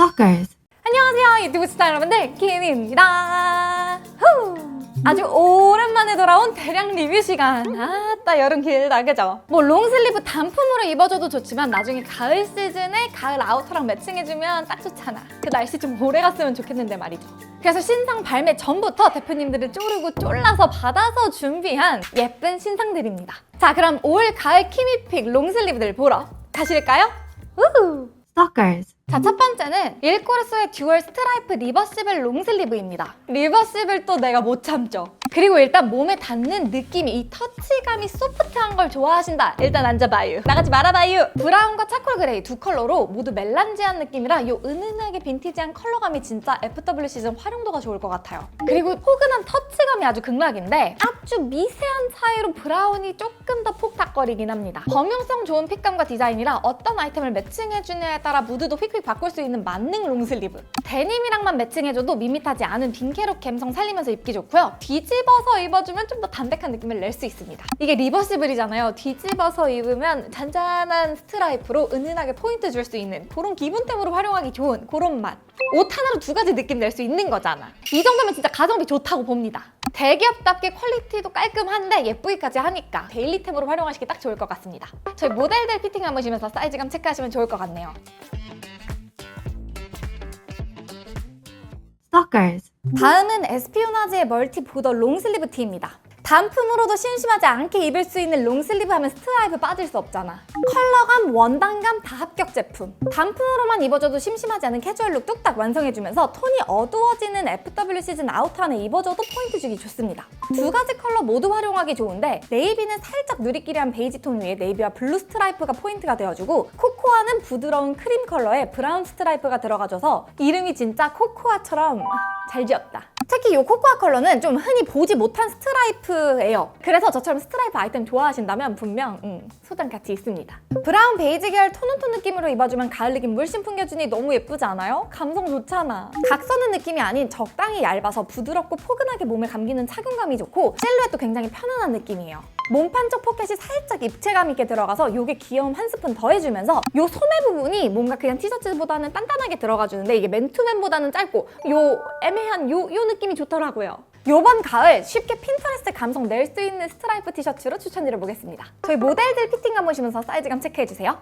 Stalkers. 안녕하세요 유튜브 스타 여러분들 후! 아주 오랜만에 돌아온 대량 리뷰 시간 아따 여름 길다 그죠? 뭐 롱슬리브 단품으로 입어줘도 좋지만 나중에 가을 시즌에 가을 아우터랑 매칭해주면 딱 좋잖아 그 날씨 좀 오래 갔으면 좋겠는데 말이죠 그래서 신상 발매 전부터 대표님들을 쪼르고 쫄라서 받아서 준비한 예쁜 신상들입니다 자 그럼 올 가을 키미픽 롱슬리브들 보러 가실까요? 우후! Stalkers. 자, 첫 번째는 일코르소의 듀얼 스트라이프 리버시블 롱슬리브입니다. 리버시블 또 내가 못 참죠. 그리고 일단 몸에 닿는 느낌이 이 터치감이 소프트한 걸 좋아하신다. 일단 앉아봐요. 나가지 말아봐요. 브라운과 차콜 그레이 두 컬러로 모두 멜란지한 느낌이라 이 은은하게 빈티지한 컬러감이 진짜 FW 시즌 활용도가 좋을 것 같아요. 그리고 포근한 터치감이 아주 극락인데 아주 미세한 차이로 브라운이 조금 더 폭닥거리긴 합니다. 범용성 좋은 핏감과 디자인이라 어떤 아이템을 매칭해주냐에 따라 무드도 휙휙 바꿀 수 있는 만능 롱슬리브. 데님이랑만 매칭해줘도 밋밋하지 않은 빈캐럿 감성 살리면서 입기 좋고요. 뒤집어서 입어주면 좀 더 담백한 느낌을 낼 수 있습니다. 이게 리버시블이잖아요. 뒤집어서 입으면 잔잔한 스트라이프로 은은하게 포인트 줄 수 있는 그런 기분템으로 활용하기 좋은 그런 맛. 옷 하나로 두 가지 느낌 낼 수 있는 거잖아. 이 정도면 진짜 가성비 좋다고 봅니다. 대기업답게 퀄리티도 깔끔한데 예쁘기까지 하니까 데일리템으로 활용하시기 딱 좋을 것 같습니다. 저희 모델들 피팅 한번 보시면서 사이즈감 체크하시면 좋을 것 같네요. Stalkers. 다음은 에스피오나즈의 멀티 보더 롱슬리브 티입니다. 단품으로도 심심하지 않게 입을 수 있는 롱슬리브 하면 스트라이프 빠질 수 없잖아. 컬러감, 원단감 다 합격 제품. 단품으로만 입어줘도 심심하지 않은 캐주얼 룩 뚝딱 완성해주면서 톤이 어두워지는 FW 시즌 아우터 안에 입어줘도 포인트 주기 좋습니다. 두 가지 컬러 모두 활용하기 좋은데 네이비는 살짝 누리끼리한 베이지 톤 위에 네이비와 블루 스트라이프가 포인트가 되어주고 코코아는 부드러운 크림 컬러에 브라운 스트라이프가 들어가줘서 이름이 진짜 코코아처럼 잘 지었다. 특히 이 코코아 컬러는 좀 흔히 보지 못한 스트라이프예요. 그래서 저처럼 스트라이프 아이템 좋아하신다면 분명 음, 소장 같이 있습니다. 브라운 베이지 계열 톤온톤 느낌으로 입어주면 가을 느낌 물씬 풍겨주니 너무 예쁘지 않아요? 감성 좋잖아. 각서는 느낌이 아닌 적당히 얇아서 부드럽고 포근하게 몸에 감기는 착용감이 좋고 실루엣도 굉장히 편안한 느낌이에요. 몸판 쪽 포켓이 살짝 입체감 있게 들어가서 요게 귀여움 한 스푼 더해주면서 요 소매 부분이 뭔가 그냥 티셔츠보다는 단단하게 들어가주는데 이게 맨투맨보다는 짧고 요 애매한 요, 요 느낌이 좋더라고요. 요번 가을 쉽게 핀터레스트 감성 낼 수 있는 스트라이프 티셔츠로 추천드려보겠습니다. 저희 모델들 피팅감 보시면서 사이즈감 체크해주세요.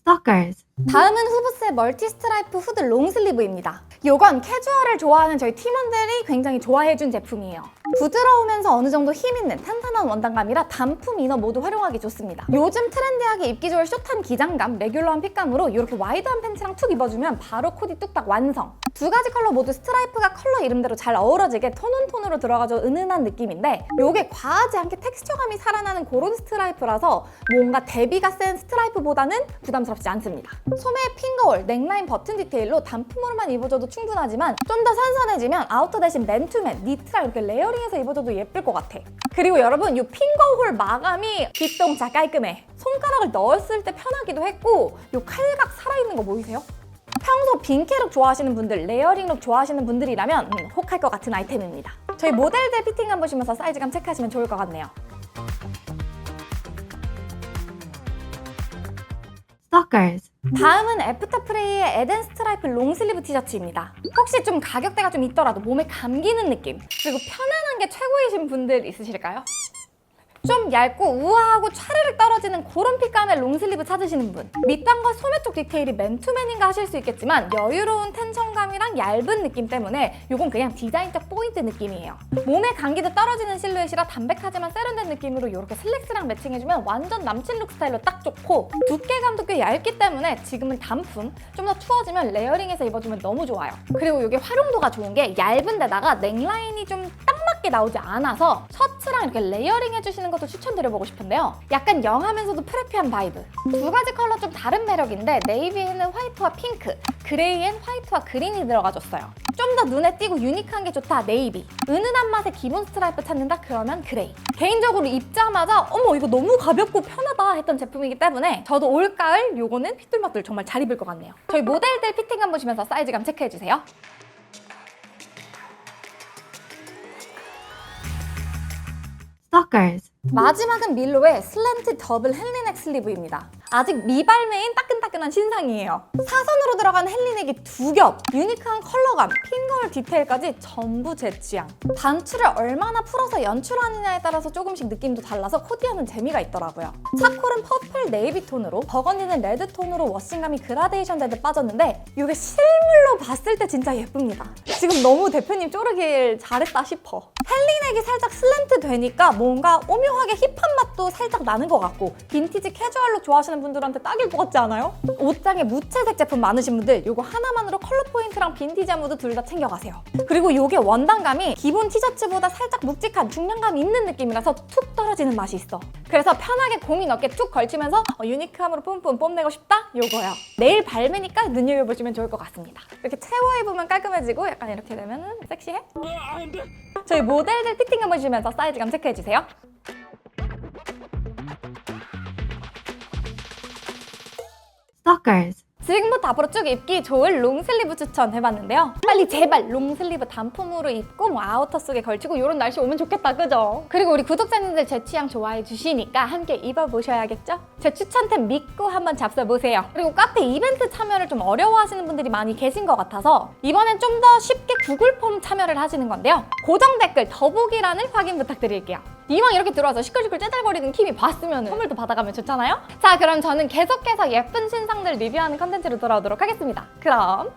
Stalkers. 다음은 후브스의 멀티 스트라이프 후드 롱슬리브입니다. 요건 캐주얼을 좋아하는 저희 팀원들이 굉장히 좋아해준 제품이에요. 부드러우면서 어느 정도 힘 있는 탄탄한 원단감이라 단품 이너 모두 활용하기 좋습니다. 요즘 트렌디하게 입기 좋을 숏한 기장감, 레귤러한 핏감으로 이렇게 와이드한 팬츠랑 툭 입어주면 바로 코디 뚝딱 완성. 두 가지 컬러 모두 스트라이프가 컬러 이름대로 잘 어우러지게 톤온톤으로 들어가져 은은한 느낌인데 요게 과하지 않게 텍스처감이 살아나는 그런 스트라이프라서 뭔가 대비가 센 스트라이프보다는 부담스럽지 않습니다. 소매의 핑거홀, 넥라인 버튼 디테일로 단품으로만 입어줘도 충분하지만 좀 더 선선해지면 아우터 대신 맨투맨, 니트랑 이렇게 레이어링 해서 입어줘도 예쁠 것 같아. 그리고 여러분 이 핑거홀 마감이 뒷동자 깔끔해. 손가락을 넣었을 때 편하기도 했고 이 칼각 살아있는 거 보이세요? 평소 빈캐룩 좋아하시는 분들, 레이어링룩 좋아하시는 분들이라면 음, 혹할 것 같은 아이템입니다. 저희 모델들 피팅감 보시면서 사이즈감 체크하시면 좋을 것 같네요. Stalkers. 다음은 애프터프레이의 에덴 스트라이프 롱슬리브 티셔츠입니다. 혹시 좀 가격대가 좀 있더라도 몸에 감기는 느낌 그리고 편안한 게 최고이신 분들 있으실까요? 좀 얇고 우아하고 차르륵 떨어지는 그런 핏감의 롱슬리브 찾으시는 분. 밑단과 소매 쪽 디테일이 맨투맨인가 하실 수 있겠지만 여유로운 텐션감이랑 얇은 느낌 때문에 이건 그냥 디자인적 포인트 느낌이에요. 몸에 감기도 떨어지는 실루엣이라 담백하지만 세련된 느낌으로 이렇게 슬랙스랑 매칭해주면 완전 남친 룩 스타일로 딱 좋고 두께감도 꽤 얇기 때문에 지금은 단품 좀 더 추워지면 레이어링해서 입어주면 너무 좋아요. 그리고 이게 활용도가 좋은 게 얇은 데다가 넥라인이 좀딱 맞게 나오지 않아서 셔츠랑 이렇게 레이어링 해주시는 것도 추천드려보고 싶은데요. 약간 영하면서도 프레피한 바이브. 두 가지 컬러 좀 다른 매력인데 네이비에는 화이트와 핑크, 그레이엔 화이트와 그린이 들어가줬어요. 좀 더 눈에 띄고 유니크한 게 좋다 네이비. 은은한 맛의 기본 스트라이프 찾는다 그러면 그레이. 개인적으로 입자마자 어머 이거 너무 가볍고 편하다 했던 제품이기 때문에 저도 올가을 요거는 핏돌맛들 정말 잘 입을 것 같네요. 저희 모델들 피팅감 보시면서 사이즈감 체크해주세요. 마지막은 밀로의 슬랜트 더블 헬리넥 슬리브입니다. 아직 미발매인 따끈 따끈한 신상이에요. 사선으로 들어간 헬리넥이 두 겹, 유니크한 컬러감, 핑거울 디테일까지 전부 제 취향. 단추를 얼마나 풀어서 연출하느냐에 따라서 조금씩 느낌도 달라서 코디하는 재미가 있더라고요. 차콜은 퍼플 네이비 톤으로, 버건디는 레드 톤으로 워싱감이 그라데이션 되듯 빠졌는데 이게 실물로 봤을 때 진짜 예쁩니다. 지금 너무 대표님 쪼르길 잘했다 싶어. 헬리넥이 살짝 슬랜트 되니까 뭔가 오묘하게 힙한 맛도 살짝 나는 것 같고 빈티지 캐주얼룩 좋아하시는 분들한테 딱일 것 같지 않아요? 옷장에 무채색 제품 많으신 분들 이거 하나만으로 컬러 포인트랑 빈티지 무드 둘 다 챙겨가세요. 그리고 이게 원단감이 기본 티셔츠보다 살짝 묵직한 중량감 있는 느낌이라서 툭 떨어지는 맛이 있어. 그래서 편하게 고민 없게 툭 걸치면서 어, 유니크함으로 뿜뿜 뽐내고 싶다? 요거요. 내일 발매니까 눈여겨보시면 좋을 것 같습니다. 이렇게 채워 입으면 깔끔해지고 약간 이렇게 되면 섹시해? 저희 모델들 피팅 한번 주면서 사이즈감 체크해주세요. Stalkers. 지금부터 앞으로 쭉 입기 좋을 롱슬리브 추천해봤는데요. 빨리 제발 롱슬리브 단품으로 입고 뭐 아우터 속에 걸치고 이런 날씨 오면 좋겠다, 그죠? 그리고 우리 구독자님들 제 취향 좋아해 주시니까 함께 입어보셔야겠죠? 제 추천템 믿고 한번 잡숴보세요. 그리고 카페 이벤트 참여를 좀 어려워하시는 분들이 많이 계신 것 같아서 이번엔 좀 더 쉽게 구글 폼 참여를 하시는 건데요. 고정 댓글 더보기란을 확인 부탁드릴게요. 이왕 이렇게 들어와서 시끌시끌 째달거리는 킴이 봤으면 선물도 받아가면 좋잖아요? 자, 그럼 저는 계속해서 예쁜 신상들 리뷰하는 컨텐츠로 돌아오도록 하겠습니다. 그럼